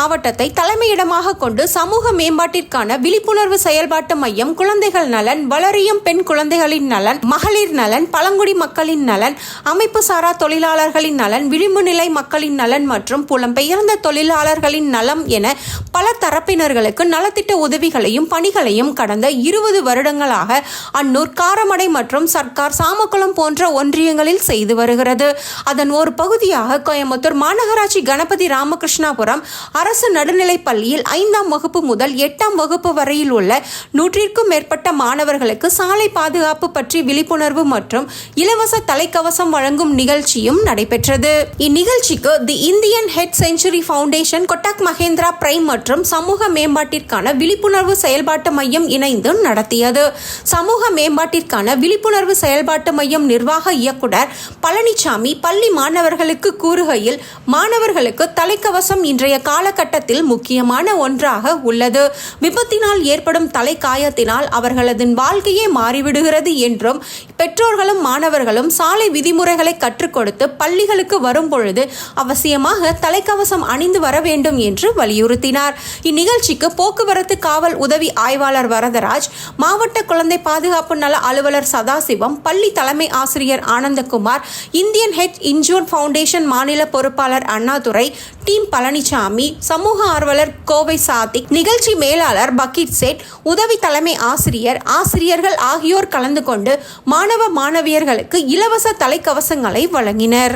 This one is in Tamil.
மாவட்டத்தை தலைமையிடமாக கொண்டு சமூக மேம்பாட்டிற்கான விழிப்புணர்வு செயல்பாட்டு மையம் குழந்தைகள் நலன் வளரியும் பெண் குழந்தைகளின் நலன் மகளிர் நலன் பழங்குடி மக்களின் நலன் அமைப்பு சாரா தொழிலாளர்களின் நலன் விளிம்பு நிலை மக்களின் நலன் மற்றும் புலம்பெயர்ந்த தொழிலாளர்களின் நலம் என பல தரப்பினர்களுக்கு நலத்திட்ட உதவிகளையும் பணிகளையும் கடந்த இருபது வருடங்களாக அன்னூர் காரமடை மற்றும் சர்க்கார் சாமக்குளம் போன்ற ஒன்றியங்களில் செய்து வருகிறது. அதன் ஒரு பகுதியாக கோயம்புத்தூர் மாநகராட்சி கணபதி ராமகிருஷ்ணாபுரம் அரசு அரசு நடுநிலைப் பள்ளியில் ஐந்தாம் வகுப்பு முதல் எட்டாம் வகுப்பு வரையில் உள்ள நூற்றிற்கும் மேற்பட்ட மாணவர்களுக்கு சாலை பாதுகாப்பு பற்றி விழிப்புணர்வு மற்றும் இலவச தலைக்கவசம் வழங்கும் நிகழ்ச்சியும் நடைபெற்றது. இந்நிகழ்ச்சிக்கு the Indian head century foundation Kotak Mahindra prime மற்றும் சமூக மேம்பாட்டிற்கான விழிப்புணர்வு செயல்பாட்டு மையம் இணைந்து நடத்தியது. சமூக மேம்பாட்டிற்கான விழிப்புணர்வு செயல்பாட்டு மையம் நிர்வாக இயக்குனர் பழனிசாமி பள்ளி மாணவர்களுக்கு கூறுகையில் மாணவர்களுக்கு தலைக்கவசம் இன்றைய காலகட்டத்தில் முக்கியமான ஒன்றாக உள்ளது. விபத்தினால் ஏற்படும் தலைக்காயத்தினால் அவர்களது வாழ்க்கையே மாறிவிடுகிறது என்றும் பெற்றோர்களும் மாணவர்களும் சாலை விதிமுறைகளை கற்றுக் கொடுத்து பள்ளிகளுக்கு வரும் பொழுது அவசியமாக தலைக்கவசம் அணிந்து வர வேண்டும் என்று வலியுறுத்தினார். இந்நிகழ்ச்சிக்கு போக்குவரத்து காவல் உதவி ஆய்வாளர் வரதராஜ் மாவட்ட குழந்தை பாதுகாப்பு நல அலுவலர் சதாசிவம் பள்ளி தலைமை ஆசிரியர் Anandakumar Indian head injury foundation மாநில பொறுப்பாளர் அண்ணாதுரை டீம் பழனிசாமி சமூக ஆர்வலர் கோவை சாதிக் நிகழ்ச்சி மேலாளர் பக்கீட் சேட் உதவி தலைமை ஆசிரியர் ஆசிரியர்கள் ஆகியோர் கலந்து கொண்டு மாணவ மாணவியர்களுக்கு இலவச தலைக்கவசங்களை வழங்கினர்.